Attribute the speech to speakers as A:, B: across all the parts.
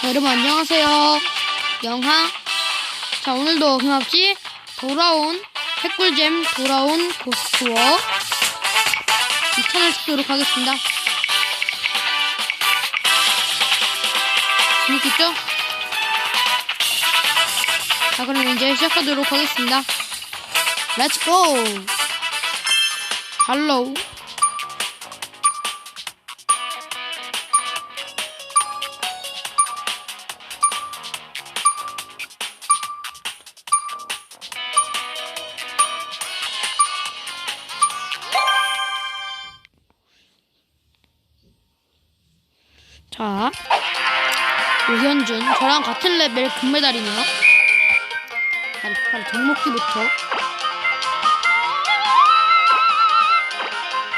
A: 자, 여러분 안녕하세요. 영항. 자, 오늘도 힘없이 돌아온 핵꿀잼 돌아온 고스트워 2탄을 찍도록 하겠습니다. 재밌겠죠? 자, 그럼 이제 시작하도록 하겠습니다. 렛츠 고! 할로우. 자, 오현준 저랑 같은 레벨 금메달이네요. 바로, 바로 정목기부터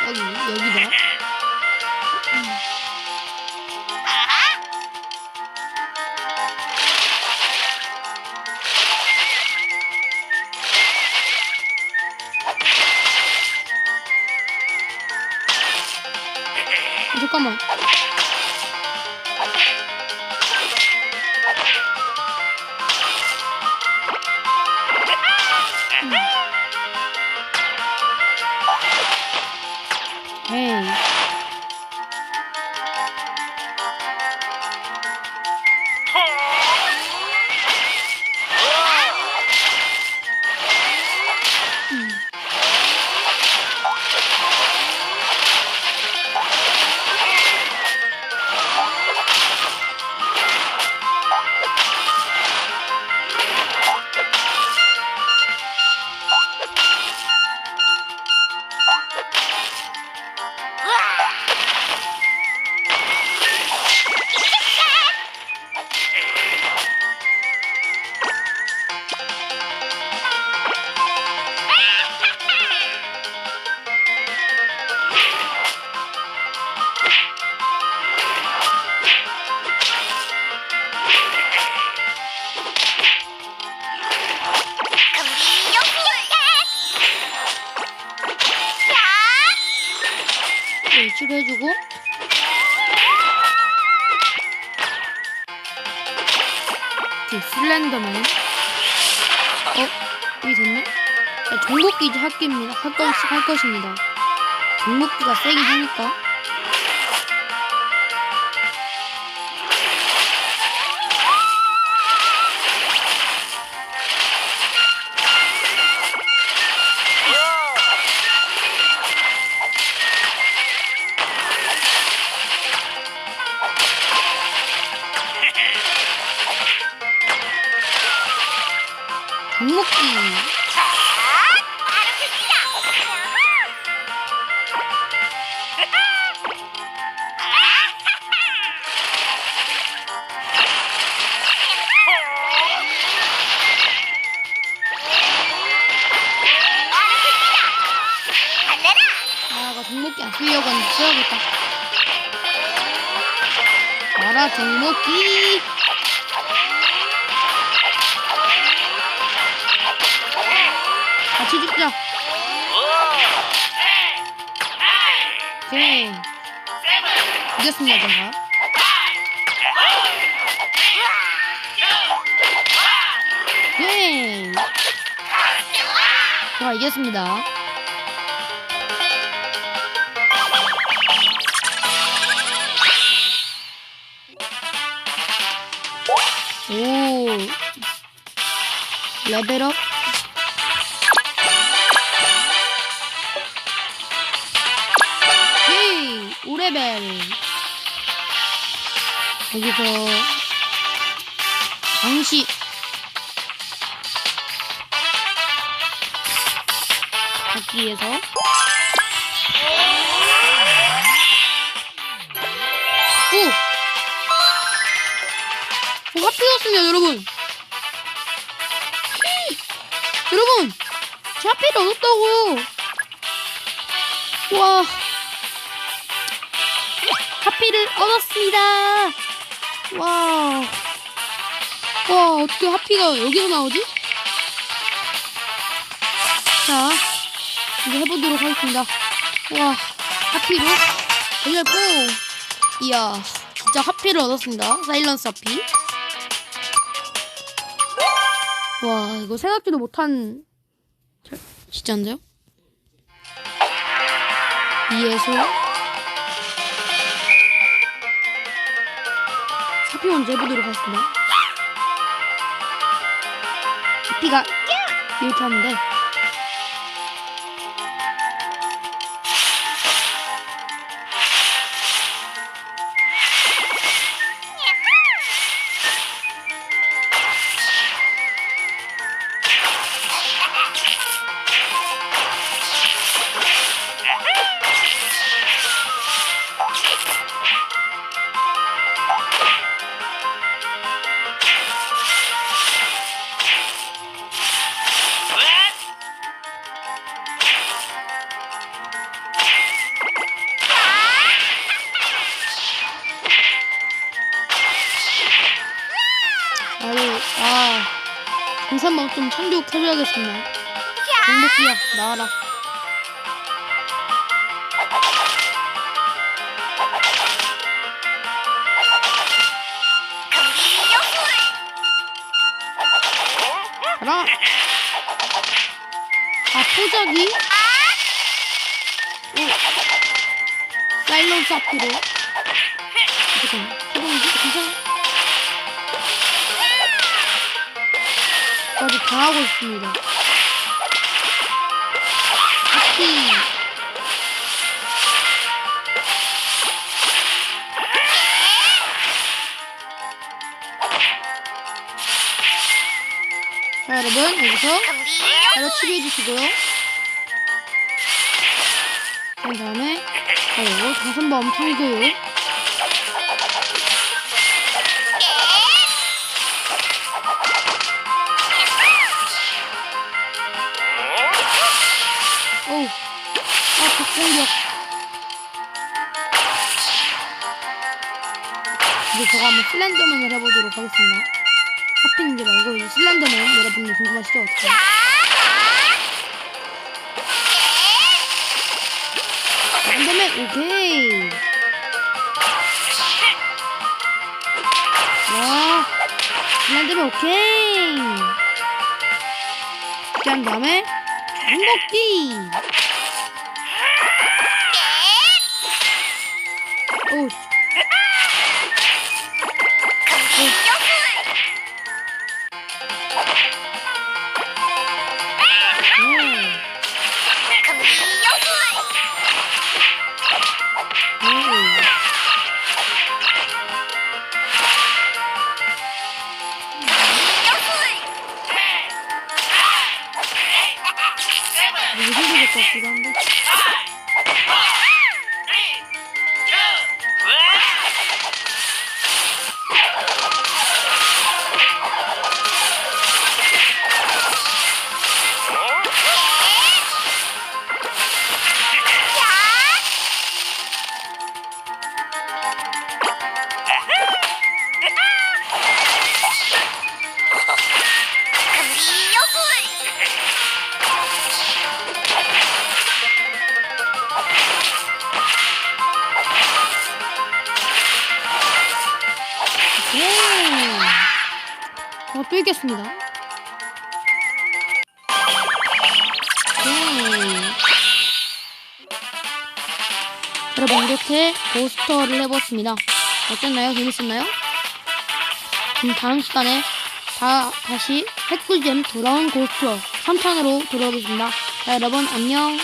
A: 여기 여기다. 잠깐만. 치료 해주고. 오케이, 슬렌더맨. 어? 여기 됐네? 자, 정복기 이제 할 겁니다. 할, 것, 할 것입니다. 정복기가 세긴 하니까. 써야겠다. 알아, 정복기. 같이 죽자. 오케이. 이겼습니다, 제가. 오케이. 제가 이겼습니다. 오. 레벨업. 헤이! 5레벨. 여기서, 방시. 받기 위해서. 오, 하필이었습니다, 여러분. 히! 여러분! 제 하필이 얻었다고요. 와. 하필을 얻었습니다. 와. 와, 어떻게 하피가 여기서 나오지? 자, 이제 해보도록 하겠습니다. 와, 하피로 돌려고 이야, 진짜 하피를 얻었습니다. 사일런스 하피. 와, 이거 생각지도 못한 저- 진짜인데요? 이에서 사피 먼저 해보도록 하겠습니다. 하피가 이렇게 하는데 아 등산방 좀 참교육해줘야겠습니다. 정복기야 나와라. 가라. 아 포자기? 오. 사일런스 앞으로. 잠깐. 해보는지 괜찮아? 까지 당하고 있습니다. 하피. 자, 여러분, 여기서 바로 치료해주시고요. 그 다음에, 어, 다섯 번 참교육. 오, 공격. 이제 제가 한번 슬렌더맨을 해보도록 하겠습니다. 하필인지 말고 이 슬렌더맨 여러분들 궁금하시죠? 어떻게? 슬렌더맨 오케이. 와, 슬렌더맨 오케이. 한 다음에 행복기. 오. 이거 힘들 것 또 이겼습니다. 예. 여러분 이렇게 고스터를 해봤습니다. 어땠나요? 재밌었나요? 그럼 다음 시간에 다, 다시 핵꿀잼 돌아온 고스터 3탄으로 돌아오겠습니다. 자, 여러분 안녕.